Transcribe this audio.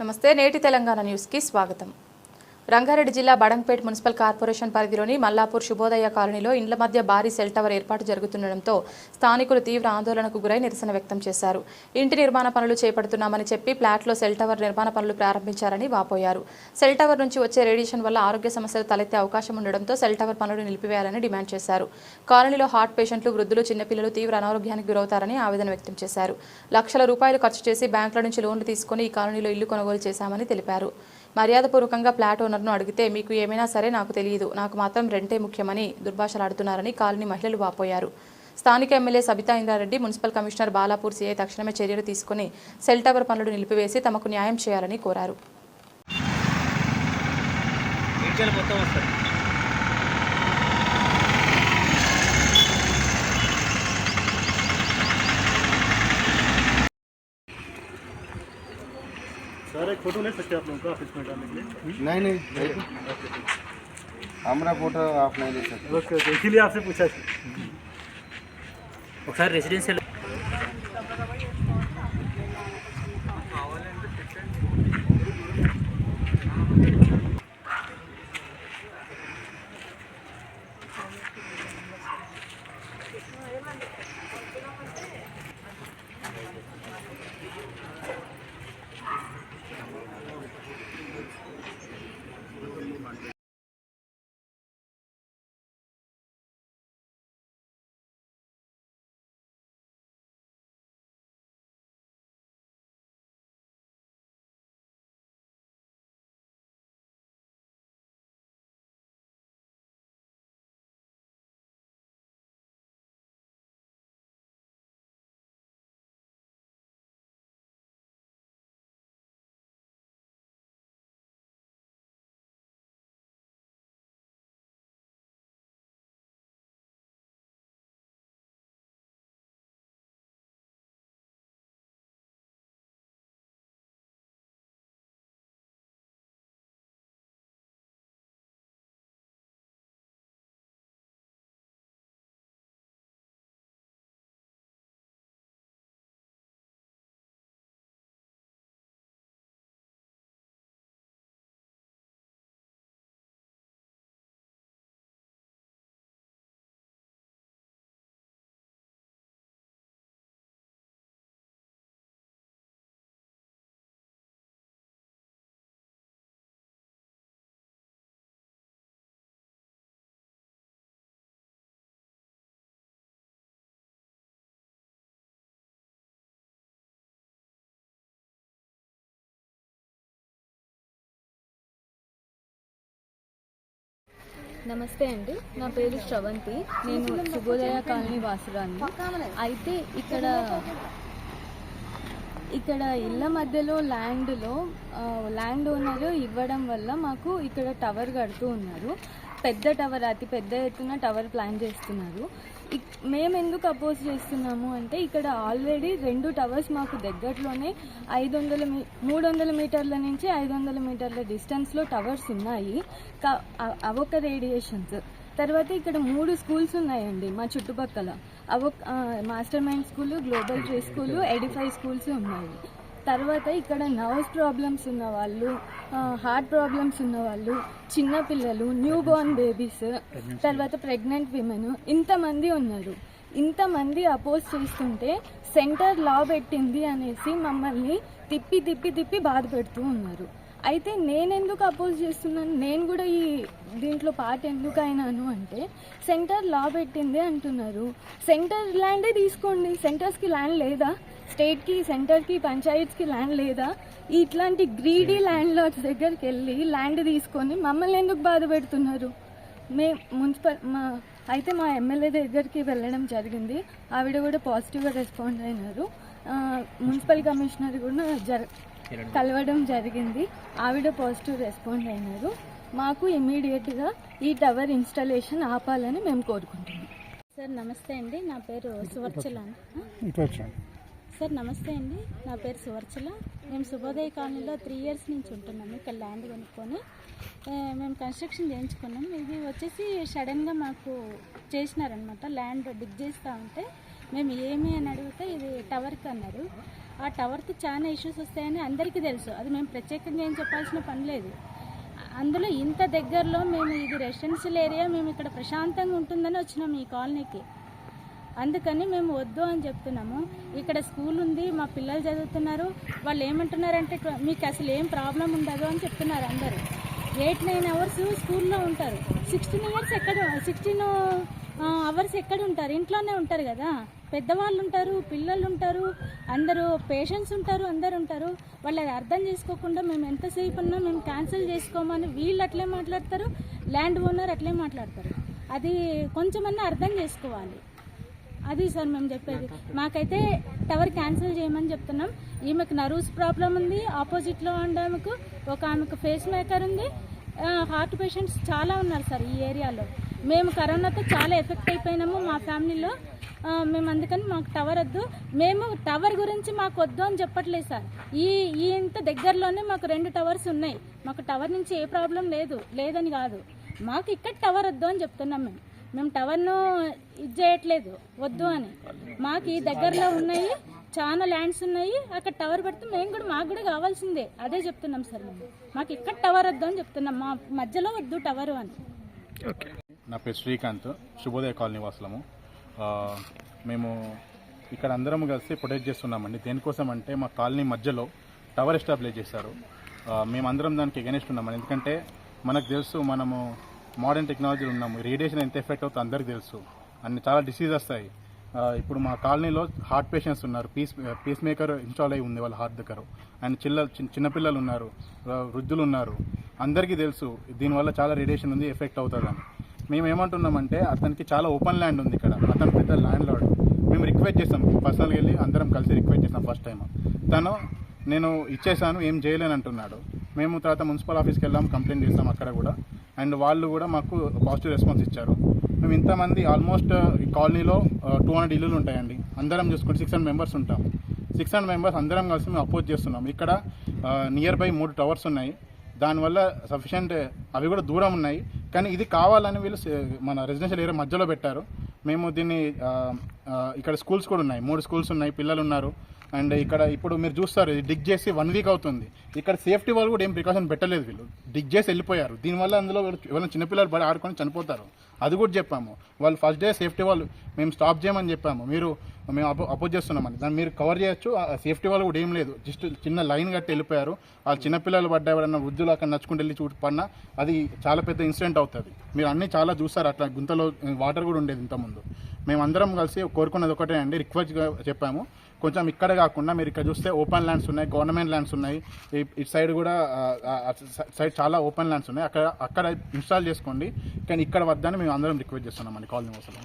నమస్తే నేటి తెలంగాణ న్యూస్కి స్వాగతం. రంగారెడ్డి జిల్లా బడంపేట్ మున్సిపల్ కార్పొరేషన్ పరిధిలోని మల్లాపూర్ శుభోదయ కాలనీలో ఇండ్ల మధ్య భారీ సెల్ టవర్ ఏర్పాటు జరుగుతుండటంతో స్థానికులు తీవ్ర ఆందోళనకు గురై నిరసన వ్యక్తం చేశారు. ఇంటి నిర్మాణ పనులు చేపడుతున్నామని చెప్పి ఫ్లాట్లో సెల్ టవర్ నిర్మాణ పనులు ప్రారంభించారని వాపోయారు. సెల్ టవర్ నుంచి వచ్చే రేడియేషన్ వల్ల ఆరోగ్య సమస్యలు తలెత్తే అవకాశం ఉండడంతో సెల్ టవర్ పనులు నిలిపివేయాలని డిమాండ్ చేశారు. కాలనీలో హార్ట్ పేషెంట్లు వృద్ధులు చిన్నపిల్లలు తీవ్ర అనారోగ్యానికి గురవుతారని ఆవేదన వ్యక్తం చేశారు. లక్షల రూపాయలు ఖర్చు చేసి బ్యాంకుల నుంచి లోన్లు తీసుకుని ఈ కాలనీలో ఇల్లు కొనుగోలు చేశామని తెలిపారు. మర్యాదపూర్వకంగా ఫ్లాట్ ఓనర్ను అడిగితే మీకు ఏమైనా సరే నాకు తెలియదు. నాకు మాత్రం రెంటే ముఖ్యమని దుర్భాషలాడుతున్నారని కాలనీ మహిళలు వాపోయారు. స్థానిక MLA Sabitha Indra Reddy municipal commissioner Balapur CI తక్షణమే చర్యలు తీసుకుని సెల్ టవర్ పనులు నిలిపివేసి తమకు న్యాయం చేయాలని కోరారు. फ़ोटो ले सकते आप लोग का ऑफ़िस में डालने के लिए? नहीं नहीं हमारा फ़ोटो आप नहीं ले सकते। ओके ओके इसीलिए आपसे पूछा सर रेजिडेंशियल నమస్తే అండి. నా పేరు శ్రవంతి. నేను శుభోదయ కాలనీ వాసురాన్ని అయితే ఇక్కడ ఇక్కడ ఇళ్ళ మధ్యలో ల్యాండ్లో ల్యాండ్ ఓనర్ ఇవ్వడం వల్ల మాకు ఇక్కడ టవర్ కడుతూ ఉన్నారు. పెద్ద టవర్ అతి పెద్ద ఎత్తున టవర్ ప్లాన్ చేస్తున్నారు. ఇక్- మేము ఎందుకు అపోజ్ చేస్తున్నాము అంటే ఇక్కడ ఆల్రెడీ రెండు టవర్స్ మాకు దగ్గరలోనే ఐదు వందల మీ మూడు వందల మీటర్ల నుంచి ఐదు వందల మీటర్ల డిస్టెన్స్లో టవర్స్ ఉన్నాయి. కా- అవొక రేడియేషన్స్. తర్వాత ఇక్కడ మూడు స్కూల్స్ ఉన్నాయండి మా చుట్టుపక్కల. అవ master mind school global tree school edify schools ఉన్నాయి. తర్వాత ఇక్కడ నర్వ్స్ ప్రాబ్లమ్స్ ఉన్న వాళ్ళు హార్ట్ ప్రాబ్లమ్స్ ఉన్న వాళ్ళు చిన్న పిల్లలు న్యూ బోర్న్ బేబీస్ తర్వాత ప్రెగ్నెంట్ విమెన్ ఇంతమంది ఉన్నారు. ఇంతమంది అపోజ్ చేస్తుంటే సెంటర్ లా పెట్టింది అనేసి మమ్మల్ని తిప్పి తిప్పి తిప్పి బాధ పెడుతూ ఉన్నారు. అయితే నేనెందుకు అపోజ్ చేస్తున్నాను? నేను కూడా ఈ దీంట్లో పార్ట్ ఎందుకు అయినాను అంటే సెంటర్ లా పెట్టింది అంటున్నారు. సెంటర్ ల్యాండే తీసుకోండి. సెంటర్స్కి ల్యాండ్ లేదా? స్టేట్కి సెంటర్కి పంచాయత్స్కి ల్యాండ్ లేదా? ఇట్లాంటి గ్రీడీ ల్యాండ్ లాట్స్ దగ్గరికి వెళ్ళి ల్యాండ్ తీసుకొని మమ్మల్ని ఎందుకు బాధ పెడుతున్నారు? మే మున్సిపల్ మా అయితే మా ఎమ్మెల్యే దగ్గరికి వెళ్ళడం జరిగింది. ఆవిడ కూడా పాజిటివ్గా రెస్పాండ్ అయినారు. మున్సిపల్ కమిషనర్ కూడా జర కలవడం జరిగింది. ఆవిడ పాజిటివ్ రెస్పాండ్ అయినారు. మాకు ఇమీడియట్గా ఈ టవర్ ఇన్స్టాలేషన్ ఆపాలని మేము కోరుకుంటున్నాం. సార్ నమస్తే అండి. నా పేరు సువర్చల సార్ నమస్తే అండి. నా పేరు సువర్చల. మేము శుభోదయ కాలనీలో త్రీ ఇయర్స్ నుంచి ఉంటున్నాము ఇక్కడ ల్యాండ్ కొనుక్కొని. మేము కన్స్ట్రక్షన్ చేయించుకున్నాం. ఇది వచ్చేసి సడన్గా మాకు చేసినారనమాట ల్యాండ్ డిగ్ చేస్తూ ఉంటే మేము ఏమి అని అడిగితే ఇది టవర్కి అన్నారు. ఆ టవర్తో చాలా ఇష్యూస్ వస్తాయని అందరికీ తెలుసు. అది మేము ప్రత్యేకంగా ఏం చెప్పాల్సిన పని లేదు. అందులో ఇంత దగ్గరలో మేము ఇది రెసిడెన్షియల్ ఏరియా మేము ఇక్కడ ప్రశాంతంగా ఉంటుందని వచ్చినాం ఈ కాలనీకి. అందుకని మేము వద్దు అని చెప్తున్నాము. ఇక్కడ స్కూల్ ఉంది మా పిల్లలు చదువుతున్నారు. వాళ్ళు ఏమంటున్నారంటే మీకు అసలు ఏం ప్రాబ్లం ఉండదు అని చెప్తున్నారు అందరూ. ఎయిట్ నైన్ అవర్స్ స్కూల్లో ఉంటారు. సిక్స్టీన్ ఇయర్స్ ఎక్కడ సిక్స్టీన్ అవర్స్ ఎక్కడ ఉంటారు? ఇంట్లోనే ఉంటారు కదా. పెద్దవాళ్ళు ఉంటారు పిల్లలు ఉంటారు అందరూ పేషెంట్స్ ఉంటారు అందరు ఉంటారు వాళ్ళు అది అర్థం చేసుకోకుండా మేము ఎంతసేపు ఉన్నా మేము క్యాన్సిల్ చేసుకోమని వీళ్ళు అట్లే మాట్లాడతారు ల్యాండ్ ఓనర్ అట్లే మాట్లాడతారు. అది కొంచెమన్నా అర్థం చేసుకోవాలి. అది సార్ మేము చెప్పేది. మాకైతే టవర్ క్యాన్సిల్ చేయమని చెప్తున్నాం. ఈమెకు నర్వ్స్ ప్రాబ్లం ఉంది. ఆపోజిట్లో ఉండే ఆమెకు ఒక ఆమెకు ఫేస్ మేకర్ ఉంది. హార్ట్ పేషెంట్స్ చాలా ఉన్నారు సార్ ఈ ఏరియాలో. మేము కరోనాతో చాలా ఎఫెక్ట్ అయిపోయినాము మా ఫ్యామిలీలో మేము అందుకని మాకు టవర్ వద్దు. మేము టవర్ గురించి మాకు వద్దు అని చెప్పట్లేదు సార్. ఈ ఈ ఇంత దగ్గరలోనే మాకు రెండు టవర్స్ ఉన్నాయి. మాకు టవర్ నుంచి ఏ ప్రాబ్లం లేదు లేదని కాదు. మాకు ఇక్కడ టవర్ వద్దు అని చెప్తున్నాం మేము. మేము టవర్ను ఇది చేయట్లేదు వద్దు అని. మాకు ఈ దగ్గరలో ఉన్నాయి చాలా ల్యాండ్స్ ఉన్నాయి అక్కడ టవర్ పెడితే మేము కూడా మాకు కూడా కావాల్సిందే. అదే చెప్తున్నాం సార్ మేము. మాకు ఇక్కడ టవర్ వద్దు అని చెప్తున్నాం. మా మధ్యలో వద్దు టవర్ అని. నా పేరు శ్రీకాంత్ శుభోదయ కాలనీ వాసులము. మేము ఇక్కడ అందరం కలిసి ప్రొటెక్ట్ చేస్తున్నామండి. దేనికోసం అంటే మా కాలనీ మధ్యలో టవర్ ఎస్టాబ్లిష్ చేశారు. మేమందరం దానికి ఎగనెస్ట్ ఉన్నామండి ఎందుకంటే మనకు తెలుసు మనము మోడర్న్ టెక్నాలజీలు ఉన్నాము. రేడియేషన్ ఎంత ఎఫెక్ట్ అవుతుందో అందరికీ తెలుసు. అన్ని చాలా డిసీజ్ వస్తాయి. ఇప్పుడు మా కాలనీలో హార్ట్ పేషెంట్స్ ఉన్నారు. పీస్ పీస్ మేకర్ ఇన్స్టాల్ అయి ఉంది వాళ్ళ హార్ట్ దగ్గర. అండ్ చిల్ల చిన్న చిన్నపిల్లలు ఉన్నారు. వృద్ధులు ఉన్నారు. అందరికీ తెలుసు. దీనివల్ల చాలా రేడియేషన్ ఉంది ఎఫెక్ట్ అవుతుందని. మేము ఏమంటున్నామంటే అతనికి చాలా ఓపెన్ ల్యాండ్ ఉంది ఇక్కడ. అతను పెద్ద ల్యాండ్ లాడ్ మేము రిక్వెస్ట్ చేస్తాం. పర్సనల్గా వెళ్ళి అందరం కలిసి రిక్వెస్ట్ చేస్తాం ఫస్ట్ టైం తను నేను ఇచ్చేసాను ఏం చేయలేను అంటున్నాడు. మేము తర్వాత మున్సిపల్ ఆఫీస్కి వెళ్ళాం కంప్లైంట్ చేస్తాం అక్కడ కూడా. అండ్ వాళ్ళు కూడా మాకు పాజిటివ్ రెస్పాన్స్ ఇచ్చారు. మేము ఇంతమంది ఆల్మోస్ట్ ఈ కాలనీలో టూ హండ్రెడ్ ఇల్లులు ఉంటాయండి. అందరం చూసుకుంటే సిక్స్ హండ్రెడ్ మెంబర్స్ ఉంటాం. సిక్స్ హండ్రెడ్ మెంబర్స్ అందరం కలిసి మేము అపోజ్ చేస్తున్నాం. ఇక్కడ నియర్ బై మూడు టవర్స్ ఉన్నాయి. దానివల్ల సఫిషియంట్ అవి కూడా దూరం ఉన్నాయి. కానీ ఇది కావాలని వీళ్ళు మన రెసిడెన్షియల్ ఏరియా మధ్యలో పెట్టారు. మేము దీన్ని ఇక్కడ స్కూల్స్ కూడా ఉన్నాయి. మూడు స్కూల్స్ ఉన్నాయి పిల్లలు ఉన్నారు. అండ్ ఇక్కడ ఇప్పుడు మీరు చూస్తారు ఇది డిగ్ చేసి వన్ వీక్ అవుతుంది. ఇక్కడ సేఫ్టీ వాళ్ళు కూడా ఏం ప్రికాషన్ పెట్టలేదు వీళ్ళు. డిగ్ చేసి వెళ్ళిపోయారు. దీనివల్ల అందులో ఎవరైనా చిన్నపిల్లలు పడి ఆడుకొని చనిపోతారు. అది కూడా చెప్పాము. వాళ్ళు ఫస్ట్ డే సేఫ్టీ వాళ్ళు మేము స్టాప్ చేయమని చెప్పాము. మీరు మేము అపో అపోజ్ చేస్తున్నామని దాన్ని మీరు కవర్ చేయొచ్చు. ఆ సేఫ్టీ వాళ్ళు కూడా ఏం లేదు. జస్ట్ చిన్న లైన్ కట్టి వెళ్ళిపోయారు. వాళ్ళు చిన్నపిల్లలు పడ్డా ఎవరైనా వృద్ధులు అక్కడ నచ్చుకుంటూ వెళ్ళి చూడు పడినా అది చాలా పెద్ద ఇన్సిడెంట్ అవుతుంది. మీరు అన్నీ చాలా చూస్తారు అట్లా గుంతలో వాటర్ కూడా ఉండేది ఇంతకుముందు. మేము అందరం కలిసి కోరుకున్నది ఒకటే అండి. రిక్వెస్ట్గా చెప్పాము. కొంచెం ఇక్కడ కాకుండా మీరు ఇక్కడ చూస్తే ఓపెన్ ల్యాండ్స్ ఉన్నాయి గవర్నమెంట్ ల్యాండ్స్ ఉన్నాయి. ఇటు సైడ్ కూడా సైడ్ చాలా ఓపెన్ ల్యాండ్స్ ఉన్నాయి. అక్కడ అక్కడ ఇన్స్టాల్ చేసుకోండి. కానీ ఇక్కడ వద్దని మేము అందరం రిక్వెస్ట్ చేస్తున్నామండి. కాలనీ వసలు.